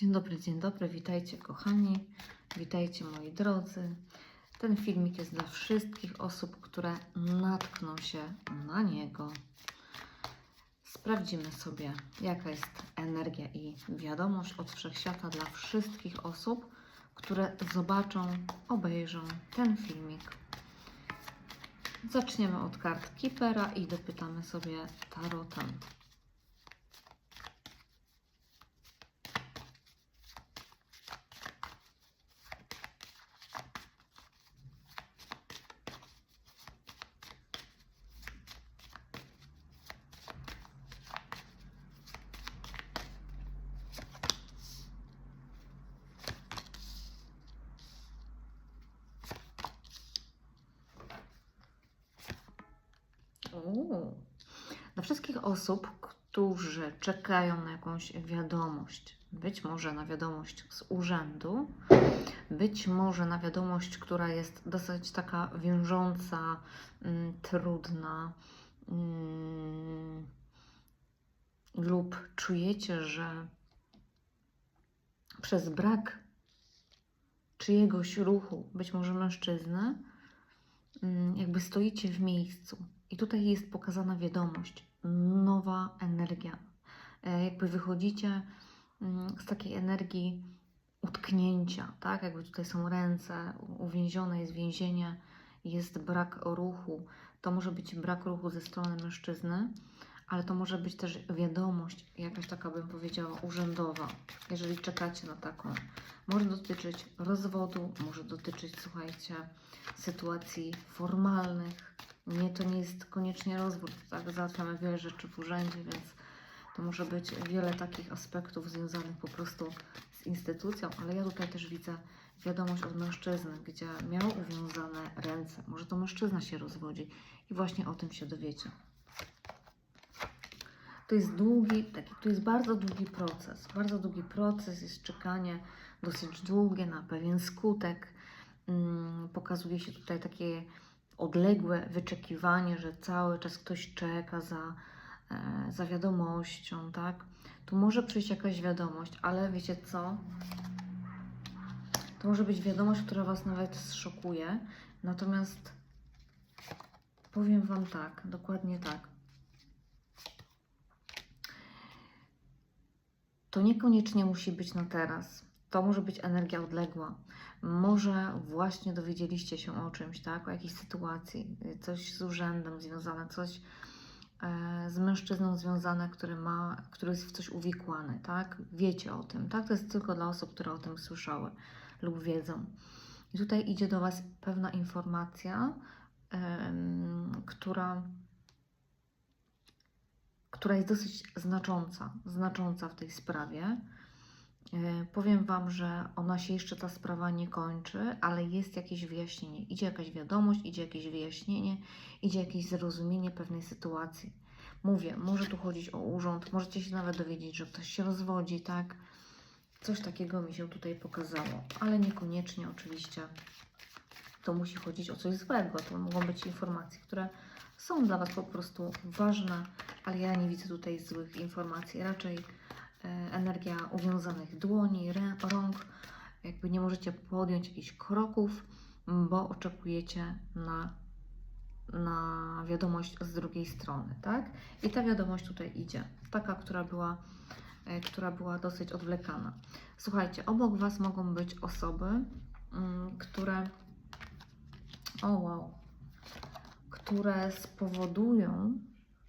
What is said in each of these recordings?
Dzień dobry, dzień dobry, witajcie kochani, witajcie moi drodzy. Ten filmik jest dla wszystkich osób, które natkną się na niego. Sprawdzimy sobie, jaka jest energia i wiadomość od wszechświata dla wszystkich osób, które zobaczą, obejrzą ten filmik. Zaczniemy od kart Kipera i dopytamy sobie tarotem. Dla wszystkich osób, którzy czekają na jakąś wiadomość, być może na wiadomość z urzędu, być może na wiadomość, która jest dosyć taka wiążąca, mm, trudna, mm, lub czujecie, że przez brak czyjegoś ruchu, być może mężczyzny, mm, jakby stoicie w miejscu. I tutaj jest pokazana wiadomość, nowa energia. E, Jakby wychodzicie mm, z takiej energii utknięcia, tak? Jakby tutaj są ręce, uwięzione jest więzienie, jest brak ruchu. To może być brak ruchu ze strony mężczyzny, ale to może być też wiadomość, jakaś taka bym powiedziała urzędowa, jeżeli czekacie na taką. Może dotyczyć rozwodu, może dotyczyć, słuchajcie, sytuacji formalnych. Nie, to nie jest koniecznie rozwód, tak? Załatwiamy wiele rzeczy w urzędzie, więc to może być wiele takich aspektów związanych po prostu z instytucją, ale ja tutaj też widzę wiadomość od mężczyzny, gdzie miał uwiązane ręce. Może to mężczyzna się rozwodzi i właśnie o tym się dowiecie. To jest długi, taki, to jest bardzo długi proces. Bardzo długi proces, jest czekanie dosyć długie na pewien skutek. Mm, pokazuje się tutaj takie odległe wyczekiwanie, że cały czas ktoś czeka za, e, za wiadomością, tak? Tu może przyjść jakaś wiadomość, ale wiecie co? To może być wiadomość, która Was nawet zszokuje. Natomiast powiem Wam tak, dokładnie tak. To niekoniecznie musi być na teraz. To może być energia odległa. Może właśnie dowiedzieliście się o czymś, tak? O jakiejś sytuacji, y, coś z urzędem związane, coś e, z mężczyzną związane, który ma, który jest w coś uwikłany, tak? Wiecie o tym, tak? To jest tylko dla osób, które o tym słyszały lub wiedzą. I tutaj idzie do Was pewna informacja, która, która jest dosyć znacząca, znacząca w tej sprawie. E, Powiem Wam, że ona się jeszcze ta sprawa nie kończy, ale jest jakieś wyjaśnienie. Idzie jakaś wiadomość, idzie jakieś wyjaśnienie, idzie jakieś zrozumienie pewnej sytuacji. Mówię, może tu chodzić o urząd, możecie się nawet dowiedzieć, że ktoś się rozwodzi, tak? Coś takiego mi się tutaj pokazało, ale niekoniecznie oczywiście to musi chodzić o coś złego. To mogą być informacje, które są dla Was po prostu ważne, ale ja nie widzę tutaj złych informacji. Raczej energia uwiązanych dłoni, rąk. Jakby nie możecie podjąć jakichś kroków, bo oczekujecie na, na wiadomość z drugiej strony, tak? I ta wiadomość tutaj idzie. Taka, która była, e, która była dosyć odwlekana. Słuchajcie, obok Was mogą być osoby, które. O wow. Które spowodują,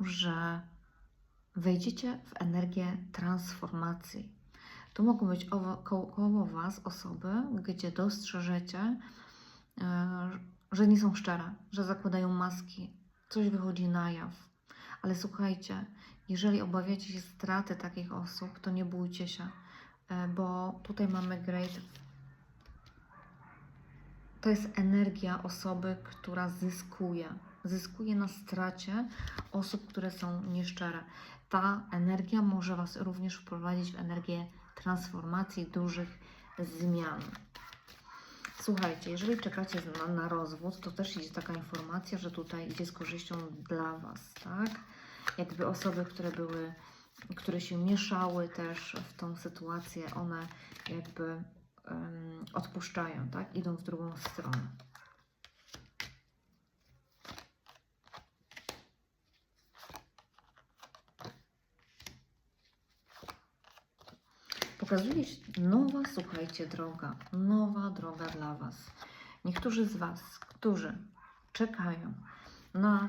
że wejdziecie w energię transformacji. Tu mogą być koło Was osoby, gdzie dostrzeżecie, e, że nie są szczere, że zakładają maski, coś wychodzi na jaw. Ale słuchajcie, jeżeli obawiacie się straty takich osób, to nie bójcie się, e, bo tutaj mamy great. To jest energia osoby, która zyskuje. Zyskuje na stracie osób, które są nieszczere ta energia może Was również wprowadzić w energię transformacji, dużych zmian. Słuchajcie, jeżeli czekacie na, na rozwód, to też idzie taka informacja, że tutaj idzie z korzyścią dla Was, tak? Jakby osoby, które były które się mieszały też w tą sytuację, one jakby em, odpuszczają, tak? Idą w drugą stronę. Pokazuje nowa, słuchajcie, droga, nowa droga dla Was. Niektórzy z Was, którzy czekają na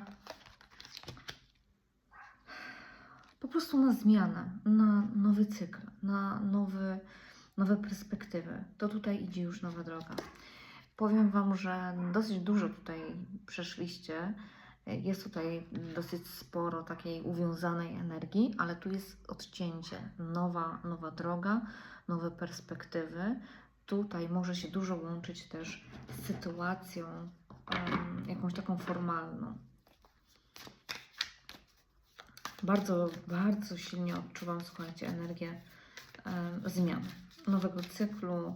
po prostu na zmianę, na nowy cykl, na nowy, nowe perspektywy, to tutaj idzie już nowa droga. Powiem Wam, że dosyć dużo tutaj przeszliście. Jest tutaj dosyć sporo takiej uwiązanej energii, ale tu jest odcięcie, nowa, nowa droga, nowe perspektywy. Tutaj może się dużo łączyć też z sytuacją jakąś taką formalną. Bardzo, bardzo silnie odczuwam, słuchajcie, energię zmian, nowego cyklu,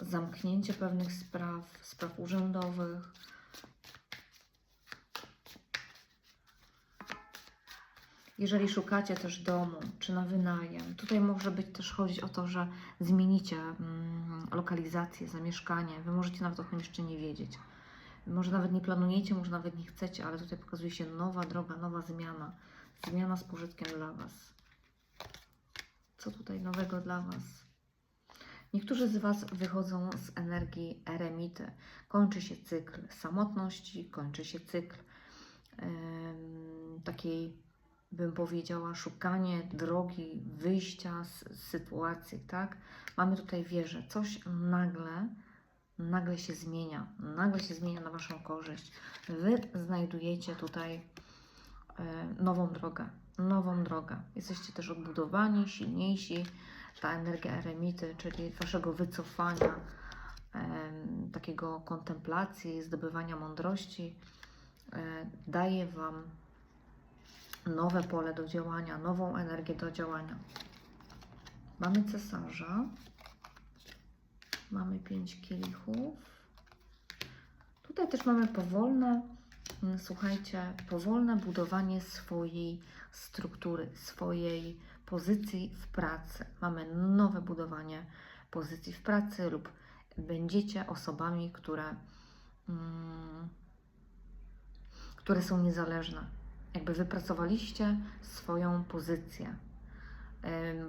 zamknięcie pewnych spraw, spraw urzędowych. Jeżeli szukacie też domu, czy na wynajem, tutaj może być też chodzić o to, że zmienicie mm, lokalizację, zamieszkanie. Wy możecie nawet o tym jeszcze nie wiedzieć. Może nawet nie planujecie, może nawet nie chcecie, ale tutaj pokazuje się nowa droga, nowa zmiana. Zmiana z pożytkiem dla Was. Co tutaj nowego dla Was? Niektórzy z Was wychodzą z energii eremity. Kończy się cykl samotności, kończy się cykl em, takiej, bym powiedziała, szukanie drogi wyjścia z, sytuacji, tak? Mamy tutaj wieżę. Coś nagle, nagle się zmienia. Nagle się zmienia na Waszą korzyść. Wy znajdujecie tutaj e, nową drogę. Nową drogę. Jesteście też odbudowani, silniejsi ta energia eremity, czyli waszego wycofania, takiego kontemplacji, zdobywania mądrości, e, daje wam nowe pole do działania, nową energię do działania. Mamy cesarza, mamy pięć kielichów. Tutaj też mamy powolne, mm, słuchajcie, powolne budowanie swojej struktury, swojej pozycji w pracy. Mamy nowe budowanie pozycji w pracy lub będziecie osobami, które, mm, które są niezależne. Jakby wypracowaliście swoją pozycję.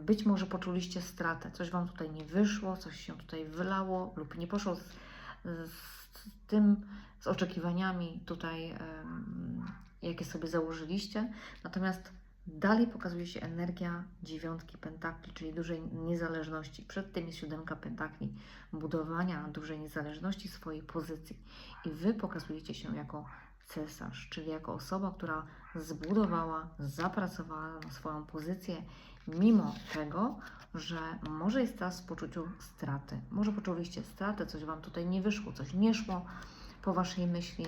Być może poczuliście stratę, coś Wam tutaj nie wyszło, coś się tutaj wylało lub nie poszło z, z tym, z oczekiwaniami tutaj, jakie sobie założyliście. Natomiast Dalej pokazuje się energia dziewiątki pentakli, czyli dużej niezależności. Przed tym jest siódemka pentakli, budowania dużej niezależności swojej pozycji. I Wy pokazujecie się jako cesarz, czyli jako osoba, która zbudowała, zapracowała na swoją pozycję, mimo tego, że może jest teraz w poczuciu straty. Może poczuliście stratę, coś Wam tutaj nie wyszło, coś nie szło po Waszej myśli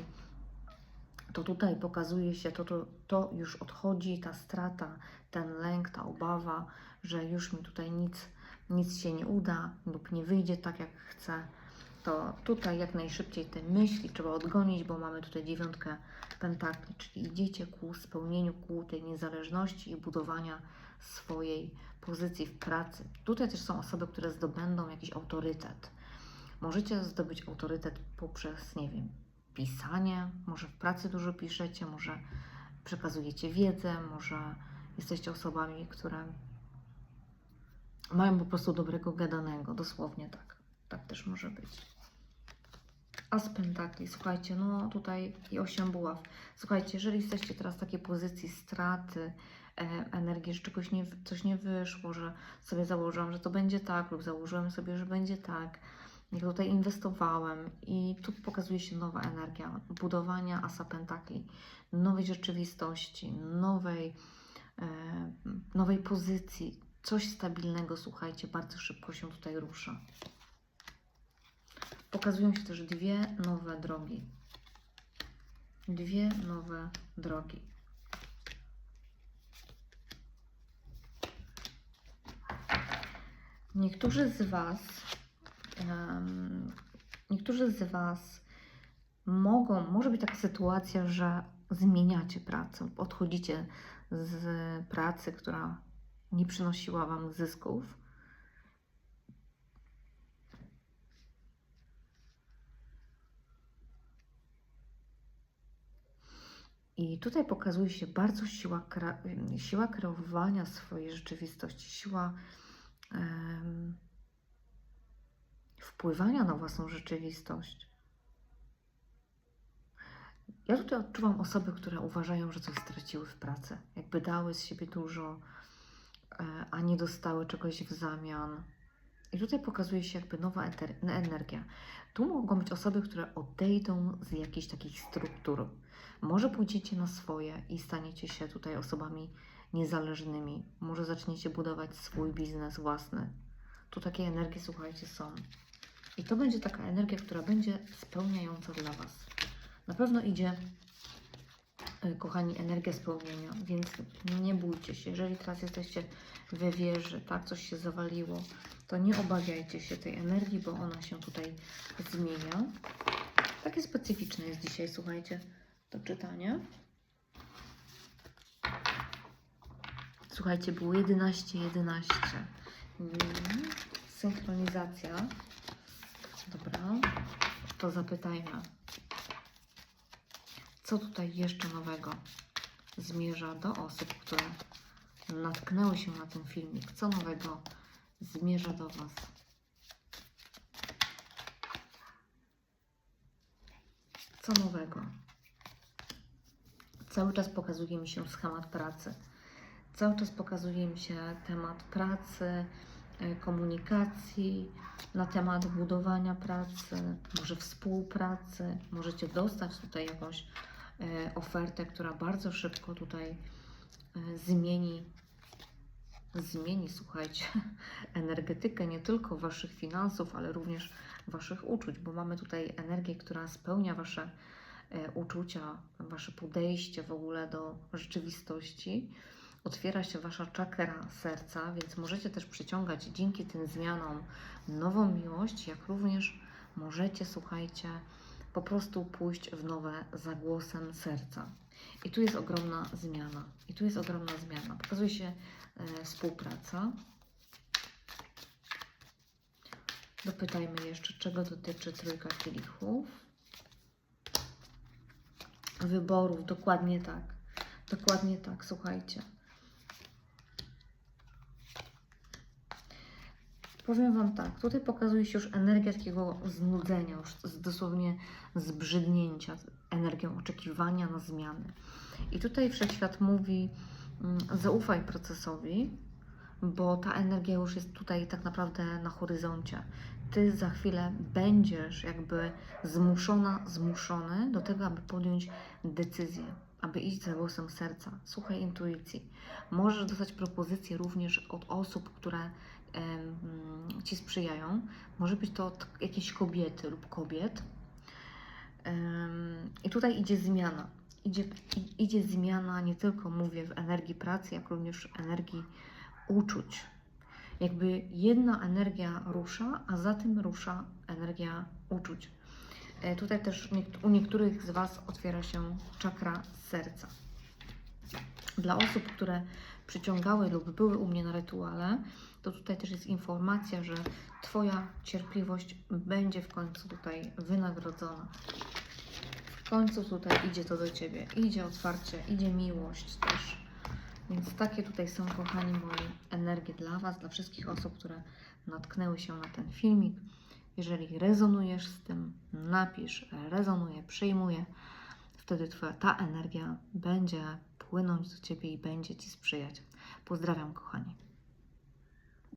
to tutaj pokazuje się, to, to, to już odchodzi, ta strata, ten lęk, ta obawa, że już mi tutaj nic, nic się nie uda lub nie wyjdzie tak, jak chcę. To tutaj jak najszybciej te myśli trzeba odgonić, bo mamy tutaj dziewiątkę pentakli, czyli idziecie ku spełnieniu, ku tej niezależności i budowania swojej pozycji w pracy. Tutaj też są osoby, które zdobędą jakiś autorytet. Możecie zdobyć autorytet poprzez, nie wiem, pisanie, może w pracy dużo piszecie, może przekazujecie wiedzę, może jesteście osobami, które mają po prostu dobrego gadanego, dosłownie tak. Tak też może być. As pentakli, słuchajcie, no tutaj i osiem buław. Słuchajcie, jeżeli jesteście teraz w takiej pozycji straty e, energii, że czegoś nie, coś nie wyszło, że sobie założyłam, że to będzie tak, lub założyłem sobie, że będzie tak, ja tutaj inwestowałem i tu pokazuje się nowa energia budowania asa pentakli, nowej rzeczywistości, nowej, e, nowej pozycji, coś stabilnego, słuchajcie, bardzo szybko się tutaj rusza. Pokazują się też dwie nowe drogi. Dwie nowe drogi. Niektórzy z Was Em, niektórzy z Was mogą, może być taka sytuacja, że zmieniacie pracę, odchodzicie z pracy, która nie przynosiła Wam zysków. I tutaj pokazuje się bardzo siła, siła kreowania swojej rzeczywistości, siła em, wpływania na własną rzeczywistość. Ja tutaj odczuwam osoby, które uważają, że coś straciły w pracy, jakby dały z siebie dużo, e, a nie dostały czegoś w zamian. I tutaj pokazuje się jakby nowa energia. Tu mogą być osoby, które odejdą z jakichś takich struktur. Może pójdziecie na swoje i staniecie się tutaj osobami niezależnymi. Może zaczniecie budować swój biznes własny. Tu takie energie, słuchajcie, są. I to będzie taka energia, która będzie spełniająca dla Was. Na pewno idzie, kochani, energia spełnienia, więc nie bójcie się. Jeżeli teraz jesteście we wieży, tak, coś się zawaliło, to nie obawiajcie się tej energii, bo ona się tutaj zmienia. Takie specyficzne jest dzisiaj, słuchajcie, to czytanie. Słuchajcie, było 11, 11. Mm, Synchronizacja. Dobra, to zapytajmy. Co tutaj jeszcze nowego zmierza do osób, które natknęły się na ten filmik? Co nowego zmierza do Was? Co nowego? Cały czas pokazuje mi się schemat pracy. Cały czas pokazuje mi się temat pracy, e, komunikacji, na temat budowania pracy, może współpracy. Możecie dostać tutaj jakąś ofertę, która bardzo szybko tutaj e, zmieni, zmieni, słuchajcie, energetykę nie tylko Waszych finansów, ale również Waszych uczuć, bo mamy tutaj energię, która spełnia Wasze e, uczucia, Wasze podejście w ogóle do rzeczywistości. Otwiera się Wasza czakra serca, więc możecie też przyciągać dzięki tym zmianom nową miłość, jak również możecie, słuchajcie, po prostu pójść w nowe za głosem serca. I tu jest ogromna zmiana. I tu jest ogromna zmiana. Pokazuje się e, współpraca. Dopytajmy jeszcze, czego dotyczy trójka kielichów. Wyborów, dokładnie tak. Dokładnie tak, słuchajcie. Powiem Wam tak, tutaj pokazuje się już energia takiego znudzenia, już dosłownie zbrzydnięcia, energią oczekiwania na zmiany. I tutaj Wszechświat mówi, mm, zaufaj procesowi, bo ta energia już jest tutaj tak naprawdę na horyzoncie. Ty za chwilę będziesz jakby zmuszona, zmuszony do tego, aby podjąć decyzję, aby iść za głosem serca. Słuchaj intuicji. Możesz dostać propozycje również od osób, które Ci sprzyjają. Może być to od jakiejś kobiety lub kobiet. I tutaj idzie zmiana. Idzie, idzie zmiana nie tylko, mówię, w energii pracy, jak również w energii uczuć. Jakby jedna energia rusza, a za tym rusza energia uczuć. E, Tutaj też u niektórych z Was otwiera się czakra serca. Dla osób, które przyciągały lub były u mnie na rytuale, to tutaj też jest informacja, że Twoja cierpliwość będzie w końcu tutaj wynagrodzona. W końcu tutaj idzie to do Ciebie. Idzie otwarcie, idzie miłość też. Więc takie tutaj są, kochani moi, energie dla Was, dla wszystkich osób, które natknęły się na ten filmik. Jeżeli rezonujesz z tym, napisz rezonuje, przyjmuję. Wtedy twoja, ta energia będzie płynąć do Ciebie i będzie Ci sprzyjać. Pozdrawiam, kochani.